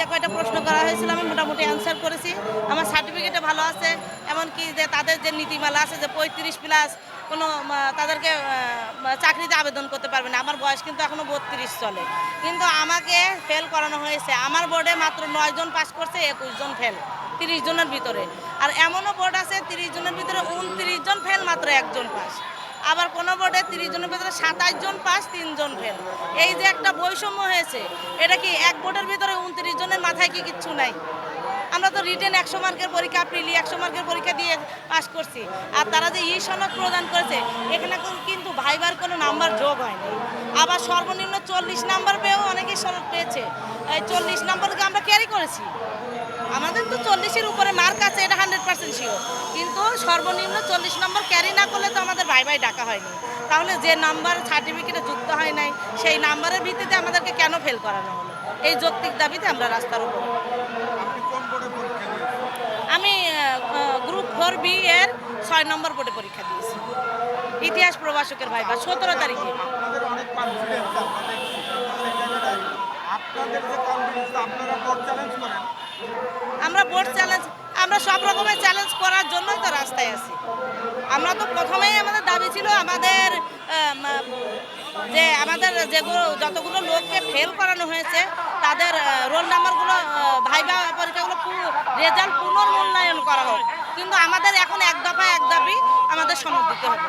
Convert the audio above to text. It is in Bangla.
যে কয়টা প্রশ্ন করা হয়েছিল, আমি মোটামুটি অ্যান্সার করেছি। আমার সার্টিফিকেটে ভালো আছে, এমনকি যে তাদের যে নীতিমালা আছে যে পঁয়ত্রিশ প্লাস কোনো তাদেরকে চাকরিতে আবেদন করতে পারবে না। আমার বয়স কিন্তু এখনও বত্রিশ চলে। কিন্তু আমাকে ফেল করানো হয়েছে। আমার বোর্ডে মাত্র নয় জন পাস করছে, একুশ জন ফেল তিরিশ জনের ভিতরে। আর এমনও বোর্ড আছে, তিরিশ জনের ভিতরে উনত্রিশ জন ফেল মাত্র একজন পাস আবার কোনো বোর্ডে তিরিশ জনের ভিতরে সাতাশ জন পাস তিনজন ফেল এই যে একটা বৈষম্য হয়েছে, এটা কি এক বোর্ডের ভিতরে উনত্রিশ জনের মাথায় কি কিচ্ছু নাই? আমরা তো রিটেন একশো মার্কের পরীক্ষা প্রিলি একশো মার্কের পরীক্ষা দিয়ে পাস করছি। আর তারা যে ই সনদ প্রদান করেছে, এখানে কোন- কিন্তু ভাইবার কোনো নাম্বার যোগ হয়নি। আবার সর্বনিম্ন চল্লিশ নাম্বার পেয়েও অনেকেই সনদ পেয়েছে। এই চল্লিশ নাম্বারকে আমরা ক্যারি করেছি? আমাদের তো চল্লিশের উপরে মার্ক আছে এটা হান্ড্রেড পার্সেন্ট শিওর কিন্তু সর্বনিম্ন চল্লিশ নম্বর ক্যারি না করলে তো আমাদের ভাই ভাই ডাকা হয়নি। তাহলে যে নাম্বার সার্টিফিকেটে যুক্ত হয় নাই সেই নাম্বারের ভিত্তিতে আমাদেরকে কেন ফেল করানো হলো? এই যৌক্তিক দাবিতে আমরা রাস্তার উপর। আমি গ্রুপ ফোর বি এর ছয় নম্বর বোর্ডে পরীক্ষা দিয়েছি। ইতিহাস প্রভাষকের ভাইবা সতেরো তারিখে। আপনাদের যে কনফিডেন্স আপনারা আমরা বোর্ড চ্যালেঞ্জ আমরা সব রকমের চ্যালেঞ্জ করার জন্যই তো রাস্তায় আছি। আমরা তো প্রথমেই আমাদের দাবি ছিল আমাদের যে আমাদের যেগুলো যতগুলো লোককে ফেল করানো হয়েছে, তাদের রোল নাম্বারগুলো ভাইবা পরীক্ষাগুলো রেজাল্ট পুনর্মূল্যায়ন করা হোক। কিন্তু আমাদের এখন এক দফা এক দাবি আমাদের দিতে হবে।